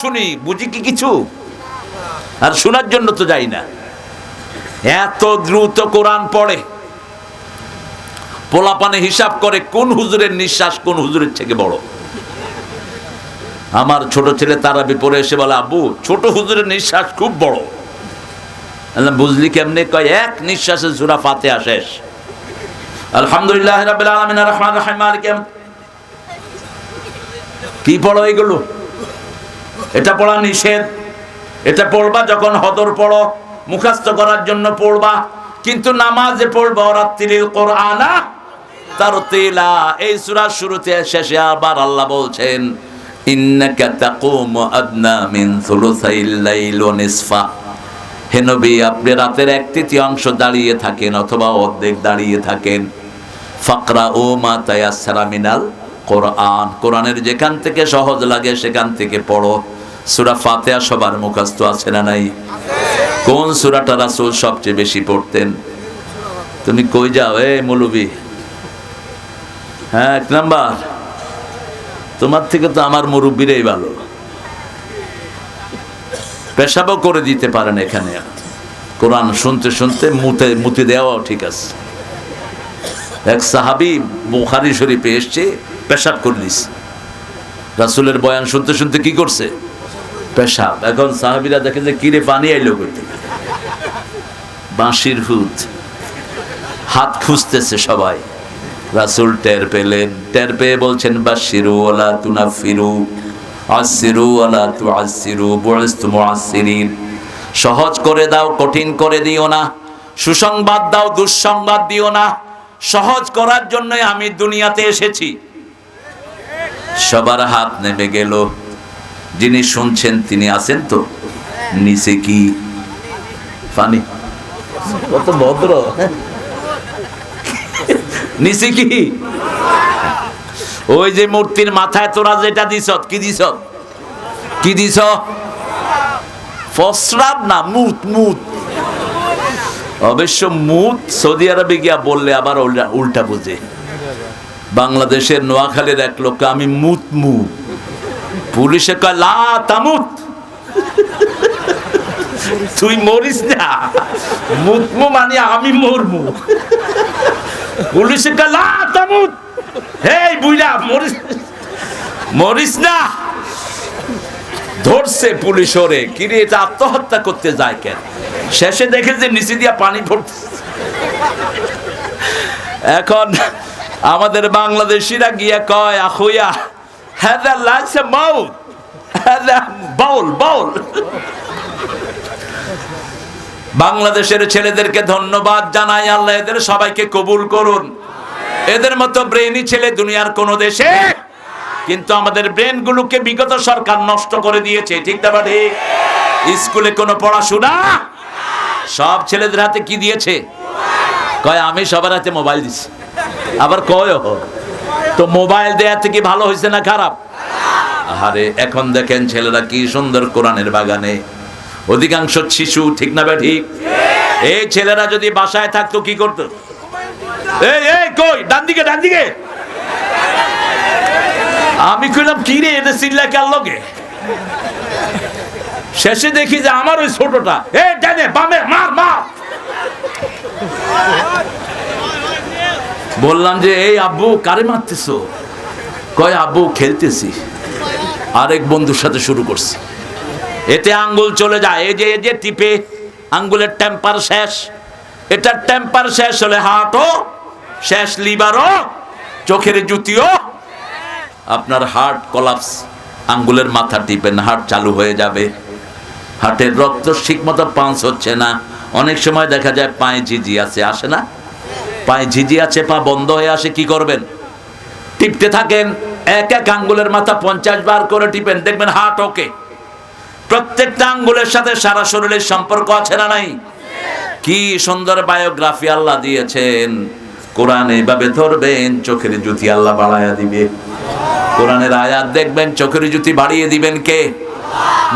শুনি, বুঝি কি কিছু? আর শোনার জন্য তো যাই না। এত দ্রুত কোরআন পড়ে। পোলাপানে হিসাব করে কোন হুজুরের নিঃশ্বাস, কোন হুজুরের থেকে বড়? আমার ছোট ছেলে তারাবি পড়ে এসে বলে, আব্বু, ছোট হুজুরের নিঃশ্বাস খুব বড়। বুঝলি কেমনে? কয়, এক নিঃশ্বাসে সুরা ফাতে শেষ। আলহামদুলিল্লাহ কি পড়ো এগুলো? এটা পড়া নিষেধ। এটা পড়বা যখন হদর পড়ো মুখাস্ত করার জন্য পড়বা। কিন্তু নামাজে পড়বা রাত্রিল কোরআনা তার তেলা এই সূরার শুরুতে শেষে আবার আল্লাহ বলছেন রাতের এক তৃতীয়াংশ দাঁড়িয়ে থাকেন অথবা অর্ধেক দাঁড়িয়ে থাকেন। ফাকরা মা কোরআন। কোরআনের যেখান থেকে সহজ লাগে সেখান থেকে পড়ো। সূরা ফাতিহা সবার মুখস্থ আছে না নাই? কোন সূরাটা রাসূল সবচেয়ে বেশি পড়তেন? তুমি কই যাও এ মৌলবী। হ্যাঁ এক নাম্বার। তোমার থেকে তো আমার মুরব্বীরাই ভালো। পেশাবও করে দিতে পারেন এখানে। কোরআন শুনতে শুনতে মুতে, মুতি দেওয়াও ঠিক আছে। এক সাহাবি বুখারি শরীফে এসছে পেশাব করে দিছে। রাসুলের বয়ান শুনতে শুনতে কি করছে? পেশাব। এখন সাহাবিরা দেখে যে কিরে পানি আইলো করতে বাঁশির হুত হাত খুঁজতেছে সবাই। রাসুল টের পেলেন। টের পেয়ে বলছেন বাশিরু ওলা তুনা ফিরু আসিরু ওলা তু আসিরু বুঝতু মুআসসিরিন সহজ করে দাও, কঠিন করে দিও না। সুসংবাদ দাও, দুঃসংবাদ দিও না। সহজ করার জন্যই আমি দুনিয়াতে এসেছি। সবার হাত নেমে গেল। যিনি শুনছেন তিনি আছেন তো? নিচে কি? পানি কত ভদ্র। নিচে কি? ওই যে মূর্তির মাথায় তোরা যেটা দিস কি দিছ? কি দিস ফসরাব না মুত মুত? অবশ্য মুত সৌদি আরবে গিয়া বললে আবার উল্টা উল্টা বুঝে। বাংলাদেশের নোয়াখালীর এক লোককে আমি মুত মু পুলিশে কয়, লা তামুত। তুই মরিস না। মুতমু মানে আমি মরমু। পুলিশে কয়, লা তামুত। হেই বুইরা মরিস মরিস না। ধরছে পুলিশ ওরে কিরে এটা আত্মহত্যা করতে যায় কেন? শেষে দেখে যে নিচে দিয়া পানি পড়ছে এখন আমাদের বাংলাদেশিরা গিয়া কয়, আখুয়া হ্যাঁ লাইছে মাউথ হ্যাঁ বাউল বাউল বাংলাদেশের ছেলেদেরকে ধন্যবাদ জানাই আল্লাহ, এদের সবাইকে কবুল করুন। এদের মতো ব্রেনই ছেলে দুনিয়ার কোন দেশে কিন্তু আমাদের ব্রেন গুলোকে বিগত সরকার নষ্ট করে দিয়েছে, ঠিক ঠিক? স্কুলে কোনো পড়াশোনা? সব ছেলেদের হাতে কি দিয়েছে? কয়, আমি সবার হাতে মোবাইল দিছি। আবার কয় তো মোবাইল দেয়া থেকে ভালো হয়েছে না খারাপ? আরে এখন দেখেন ছেলেরা কি সুন্দর কোরআনের বাগানে। অধিকাংশ শিশু, ঠিক না ঠিক? এই ছেলেরা যদি বাসায় থাকতো কি করতো? এই কই? আমি কি রে শেষে দেখি যে আমার ওই ছোটটা। এ বামে, মার মার। বললাম যে, এই আব্বু, কারে মারতেছো? কয়, আব্বু, খেলতেছি। আরেক বন্ধুর সাথে শুরু করছি। এতে আঙ্গুল চলে যায়। এই যে এই যে, টিপে আঙ্গুলের টেম্পার শেষ। এটার টেম্পার শেষ হলে হার্টও শেষ, লিভারও, চোখের জুতিও। আপনার হার্ট কলাপস আঙ্গুলের মাথা টিপেন, হার্ট চালু হয়ে যাবে। হার্টের রক্ত ঠিক মতো পাঞ্চ হচ্ছে না। অনেক সময় দেখা যায় পায়ে ঝিঝি আছে, আসে না। পায়ে ঝিঝি আছে পা বন্ধ হয়ে আসে, কি করবেন? টিপতে থাকেন, এক এক আঙ্গুলের মাথা পঞ্চাশ বার করে টিপেন, দেখবেন হার্ট ওকে। প্রত্যেকটা আঙ্গুলের সাথে সারা শরীরের সম্পর্ক আছে না নাই? কি সুন্দর বায়োগ্রাফি আল্লাহ দিয়েছেন। কোরআন এইভাবে ধরবেন, চোখের জুতি আল্লাহ বাড়াইয়া দিবে। কোরআনের আয়াত দেখবেন, চোখের জুতি বাড়িয়ে দিবেন কে?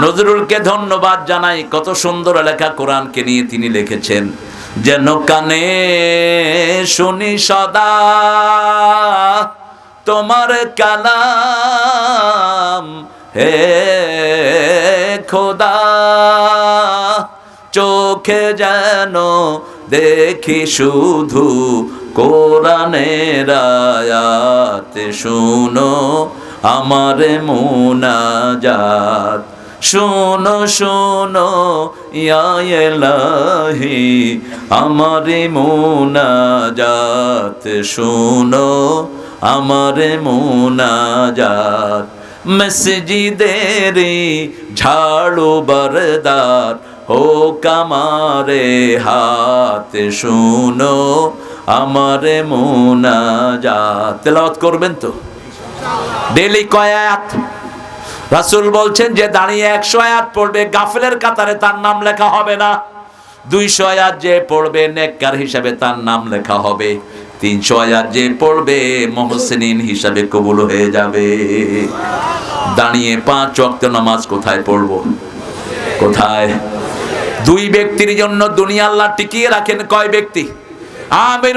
নজরুলকে ধন্যবাদ জানাই, কত সুন্দর লেখা কোরআনকে নিয়ে তিনি লিখেছেন। যেন কানে শুনি সদা তোমার কালাম, হে খোদা। চোখে যেন দেখি শুধু কোরআনের আয়াত, শুনো আমার মুনাজাত। শোনো শোনো, ইয়া এলাহি আমার মুনাজাত, শোনো, আমার মুনাজাত। মসজিদের ঝাড়ু বরদার ও কামারে হাত, শুনো, আমার মুনাজাত। তেলাওয়াত করবেন তো? ডেলি কয় আয়াত? রাসূল বলছেন যে দাঁড়িয়ে একশো আয়াত পড়বে, গাফেলের কাতারে তার নাম লেখা হবে না। দুইশো আয়াত যে পড়বে, নেককার হিসাবে তার নাম লেখা হবে। তিনশো আয়াত যে পড়বে, মহসিনিন হিসাবে কবুল হয়ে যাবে। দাঁড়িয়ে পাঁচ ওয়াক্ত নামাজ কোথায় পড়ব? কোথায়? দুই ব্যক্তির জন্য দুনিয়া আল্লাহ টিকিয়ে রাখেন। কয় ব্যক্তি? আমির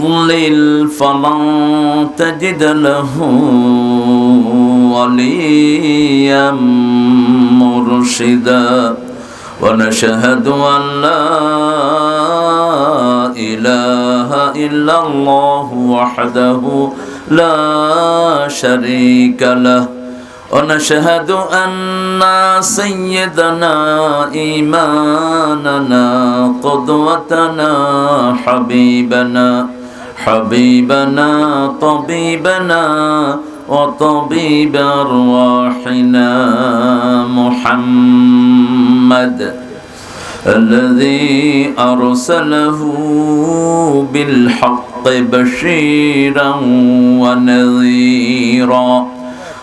يضلل فلن تجد له وليا مرشدا ونشهد أن لا إله إلا الله وحده لا شريك له ونشهد أن سيدنا إيماننا قدوتنا حبيبنا حبيبنا طبيبنا وطبيب أرواحنا محمد الذي أرسله بالحق بشيرا ونذيرا.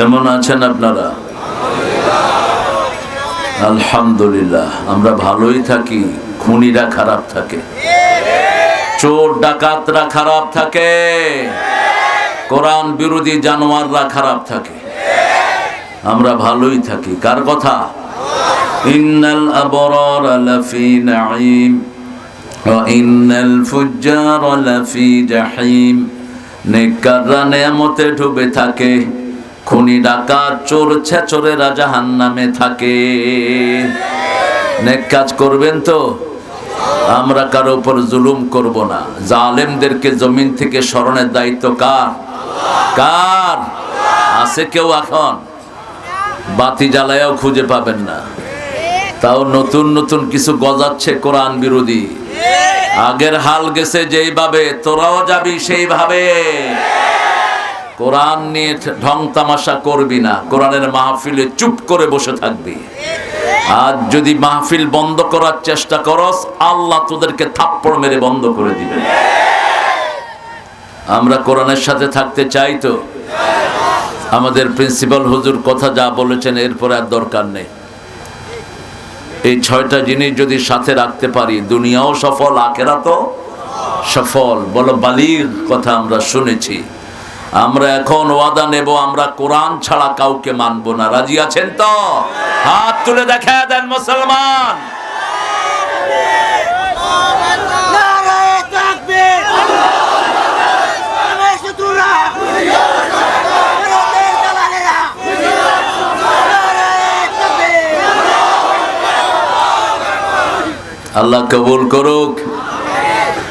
কেমন আছেন আপনারা? আলহামদুলিল্লাহ, আমরা ভালোই থাকি, খুনিরা খারাপ থাকে। চোর ডাকাতরা খারাপ থাকে। কোরআন বিরোধী জানোয়াররা খারাপ থাকে। আমরা ভালোই থাকি। কার কথা? ইন্নাল ডুবে থাকে। খুনি ডাকাত, চোর ছেচরেরা জাহান্নামে থাকে। নেক কাজ করবেন তো? আমরা কারও উপর জুলুম করব না। জালেমদেরকে জমিন থেকে স্মরণের দায়িত্ব কার? কার? আছে কেউ এখন? বাতি জ্বালায়াও খুঁজে পাবেন না। তাও নতুন নতুন কিছু গজাচ্ছে কোরআন বিরোধী। আগের হাল গেছে যেইভাবে, তোরাও যাবি সেইভাবে। কোরআন নিয়ে ঢং তামাশা করবি না, কোরআনের মাহফিলে চুপ করে বসে থাকবি। আর যদি মাহফিল বন্ধ করার চেষ্টা করস, আল্লাহ তোদেরকে থাপ্পড় মেরে বন্ধ করে দিবে। আমরা কোরআনের সাথে থাকতে চাই তো। আমাদের প্রিন্সিপাল হুজুর কথা যা বলেছেন, এরপরে আর দরকার নেই। এই ছয়টা জিনিস যদি সাথে রাখতে পারি, দুনিয়াও সফল আখেরা তো সফল। বলো, বালির কথা আমরা শুনেছি। আমরা এখন ওয়াদা নেব, আমরা কোরআন ছাড়া কাউকে মানব না। রাজি আছেন তো? হাত তুলে দেখা দেন মুসলমান। আল্লাহ কবুল করুক।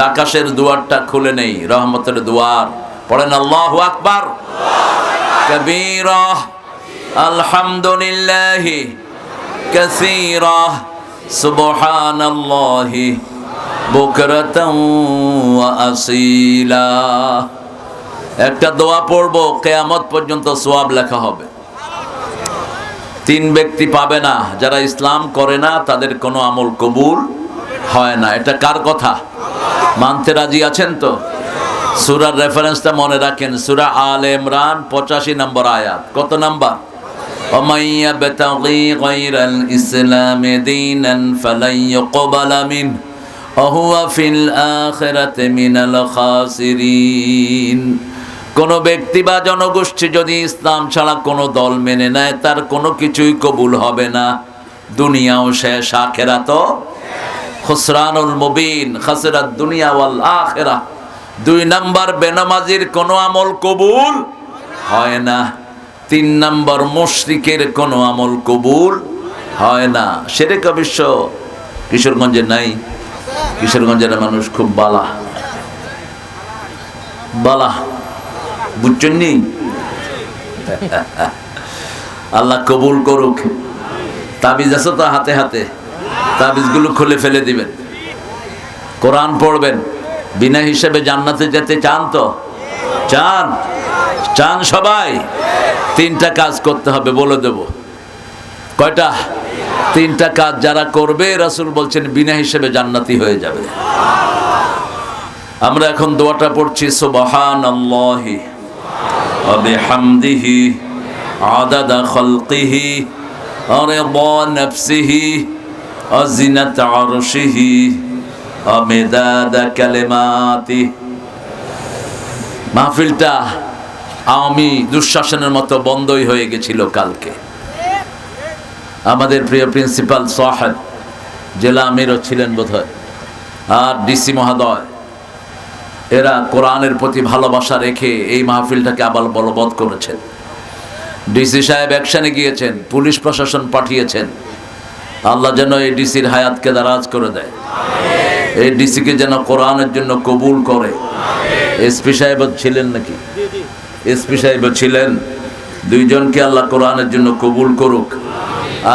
আকাশের দুয়ারটা খুলে নেই, রহমতের দুয়ার। পড়েন আল্লাহু আকবার। কবীরা। আলহামদুলিল্লাহ। কাসীরা। সুবহানাল্লাহি। একটা দোয়া পড়ব, কিয়ামত পর্যন্ত সোয়াব লেখা হবে। তিন ব্যক্তি পাবে না, যারা ইসলাম করে না, তাদের কোনো আমল কবুল হয় না। এটা কার কথা? মানতে রাজি আছেন তো? সুরার রেফারেন্সটা মনে রাখেন, সুরা আল ইমরান, পঁচাশি নম্বর আয়াত। কত নাম্বার? অমাইয়া ইসলামে কোন ব্যক্তি বা জনগোষ্ঠী যদি ইসলাম ছাড়া কোনো দল মেনে নেয়, তার কোনো কিছুই কবুল হবে না। দুনিয়াও শেষ আখেরা তো খুসরানুল মুবিন, খাসরাত দুনিয়া ওয়াল আখেরা। দুই নাম্বার, বেনামাজির কোনো আমল কবুল হয় না। তিন নাম্বার, মুশরিকের কোনো আমল কবুল হয় না। সেরেক অবশ্য কিশোরগঞ্জে নাই। কিশোরগঞ্জের মানুষ খুব বালা। বালা। বুঝছেন নি আল্লাহ কবুল করুক। তাবিজ আছে তো হাতে হাতে। তাবিজগুলো খুলে ফেলে দিবেন। কোরআন পড়বেন। বিনা হিসেবে জান্নাতে যেতে চান তো? চান? চান সবাই? তিনটা কাজ করতে হবে বলে দেব। কয়টা? তিনটা কাজ যারা করবে, রাসুল বলছেন বিনা হিসেবে জান্নাতি হয়ে যাবে। আমরা এখন দোয়াটা পড়ছি, সুবহানাল্লাহি। وبحمده عدد خلقه ورضا نفسه وزنة عرشه ومداد كلماته মাহফিলটা আওয়ামী দুঃশাসনের মতো বন্ধই হয়ে গেছিল কালকে আমাদের প্রিয় প্রিন্সিপাল সাহেব জেলা আমিরও ছিলেন বোধহয় আর ডিসি মহোদয় এরা কোরআনের প্রতি ভালোবাসা রেখে এই মাহফিলটাকে আবার বলবৎ করেছেন। ডিসি সাহেব অ্যাকশানে গিয়েছেন, পুলিশ প্রশাসন পাঠিয়েছেন। আল্লাহ যেন এই ডিসির হায়াতকে দারাজ করে দেয়। এই ডিসিকে যেন কোরআনের জন্য কবুল করে। এসপি সাহেব ছিলেন নাকি? এসপি সাহেব ছিলেন। দুইজনকে আল্লাহ কোরআনের জন্য কবুল করুক।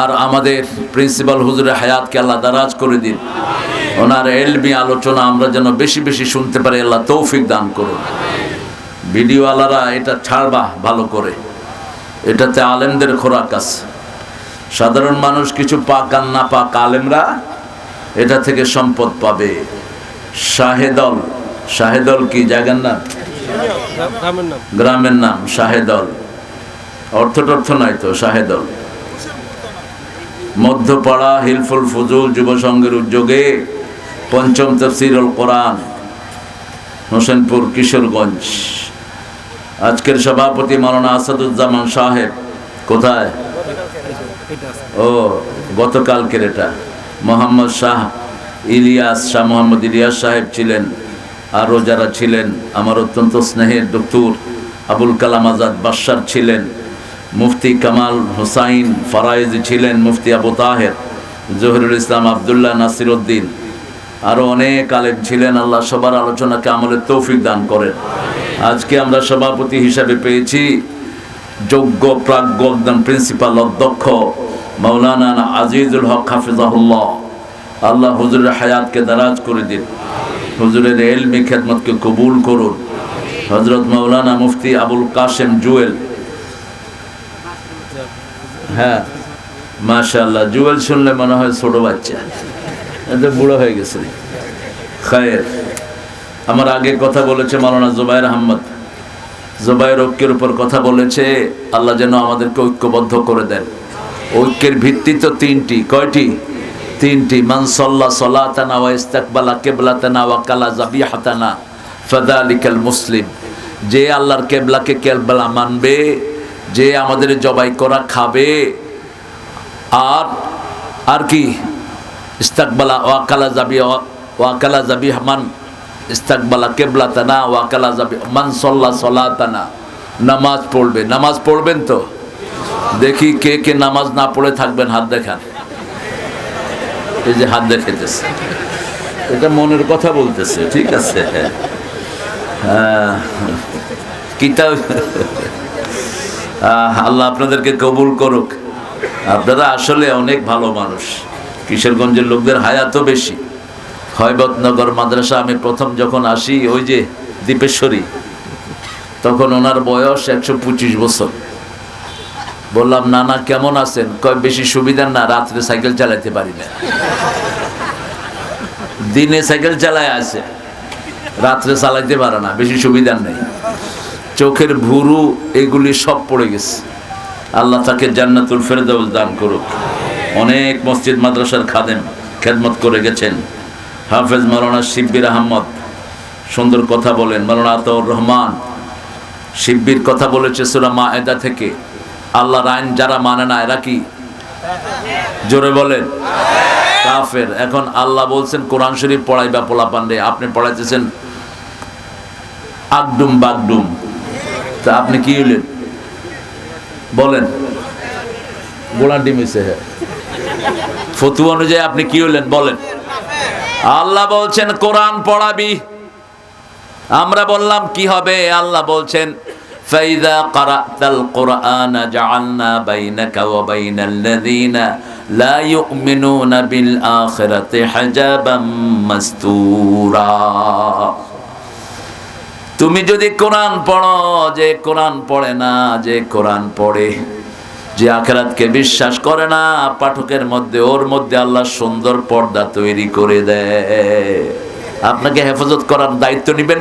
আর আমাদের প্রিন্সিপাল হুজুরের হায়াতকে আল্লাহ দারাজ করে দিন। ওনার এলমি আলোচনা আমরা যেন বেশি বেশি শুনতে পারি আল্লাহ তৌফিক দান করুন। ভিডিওওয়ালারা এটা ছাড়বা ভালো করে। এটাতে আলেমদের খোরাক আছে। সাধারণ মানুষ কিছু পাক আর না পাক আলেমরা এটা থেকে সম্পদ পাবে। শাহেদল শাহেদল কি? জায়গার নাম? গ্রামের নাম। গ্রামের নাম শাহেদল। অর্থ টর্থ নাই তো শাহেদল। মধ্যপাড়া হিলফুল ফজুল যুব সংঘের উদ্যোগে পঞ্চম তফসিরুল কোরআন, হোসেনপুর, কিশোরগঞ্জ। আজকের সভাপতি মাওলানা আসাদুজ্জামান সাহেব, কোথায়? ও, গতকালকের এটা। মোহাম্মদ শাহ ইলিয়াস, শাহ মোহাম্মদ ইলিয়াস সাহেব ছিলেন আরও যারা ছিলেন, আমার অত্যন্ত স্নেহের ডক্টর আবুল কালাম আজাদ বাসার ছিলেন, মুফতি কামাল হুসাইন ফরাইজ ছিলেন, মুফতি আবু তাহের, জহিরুল ইসলাম আবদুল্লাহ নাসির উদ্দিন আরও অনেক আলেম ছিলেন, আল্লাহ সবার আলোচনাকে আমলের তৌফিক দান করেন। আজকে আমরা সভাপতি হিসাবে পেয়েছি যোগ্য, প্রাজ্ঞ একদম প্রিন্সিপাল অধ্যক্ষ মৌলানা আজিজুল হক হাফিজাহুল্লাহ। আল্লাহ হুজুরের হায়াতকে দারাজ করে দিন। হুজুরের এলমি খেদমতকে কবুল করুন। হজরত মৌলানা মুফতি আবুল কাশেম জুয়েল। হ্যাঁ মাশাল্লাহ জুয়েল শুনলে মনে হয় ছোট বাচ্চা। এত বুড়ো হয়ে গেছে। খায়ের। আমার আগে কথা বলেছে মাওলানা জুবাইর আহমদ। জুবাইর ঐক্যের উপর কথা বলেছে, আল্লাহ যেন আমাদেরকে ঐক্যবদ্ধ করে দেন। ঐক্যের ভিত্তি তো তিনটি। কয়টি? তিনটি। মানসল্লা সলাতানা ওয়া ইস্তাকবালা কেবলাতানা ওয়া কালা জাবি হাতানা ফাদালিকাল মুসলিম। যে আল্লাহর কেবলাকে কেবলা মানবে, যে আমাদের জবাই করা খাবে, আর আর কি? ইস্তাকবালা ওয়াকালা জাবি ওয়াকালা জাবি মান ইস্তাকবালা কেবলাতানা, ওয়াকালা জাবি মান সল্লা সলাতানা। নামাজ পড়বে। নামাজ পড়বেন তো? দেখি কে কে নামাজ না পড়ে থাকবেন, হাত দেখান। এই যে হাত দেখাইতেছে। এটা মনের কথা বলতেছে, ঠিক আছে? হ্যাঁ। কিতাব আল্লাহ আপনাদেরকে কবুল করুক। আপনারা আসলে অনেক ভালো মানুষ। কিশোরগঞ্জের লোকদের হায়াতও বেশি। হয়বতনগর মাদ্রাসা, আমি প্রথম যখন আসি, ওই যে দীপেশ্বরী, তখন ওনার বয়স একশো পঁচিশ বছর। বললাম নানা কেমন আছেন? কয়, বেশি সুবিধা না, রাত্রে সাইকেল চালাতে পারি না। দিনে সাইকেল চালায় আছে, রাত্রে চালাইতে পারে না, বেশি সুবিধা নেই। চোখের ভুরু, এগুলি সব পড়ে গেছে। আল্লাহ তাকে জান্নাতুল ফেরদাউস দান করুক। অনেক মসজিদ মাদ্রাসার খাদেম খেদমত করে গেছেন। হাফেজ মাওলানা শিব্বির আহমদ সুন্দর কথা বলেন। মাওলানা আতাউর রহমান শিব্বির কথা বলেছে সুরা মা এদা থেকে। আল্লাহর আইন যারা মানে না, এরা কি? জোরে বলেন। কাফের। এখন আল্লাহ বলছেন, কোরআন শরীফ পড়াই বা পোলা পান্ডে, আপনি পড়াইতেছেন আগডুম বাগডুম। তা আপনি কি হইলেন? বলেন। ডিম হইছে হ্যাঁ ফতু অনুযায়ী আপনি কি হইলেন বলেন আল্লাহ বলছেন কোরআন পড়াবি আমরা বললাম কি হবে আল্লাহ বলছেন فإذا قرأت القرآن جعلنا بينك وبين الذين لا يؤمنون بالآخرة حجابا مستورا তুমি যদি কোরআন পড়ো যে কোরআন পড়ে না যে কোরআন পড়ে যে আখেরাতকে বিশ্বাস করে না, পাঠকের মধ্যে, ওর মধ্যে আল্লাহ সুন্দর পর্দা তৈরি করে দেয়। আপনাকে হেফাজত করার দায়িত্ব নেবেন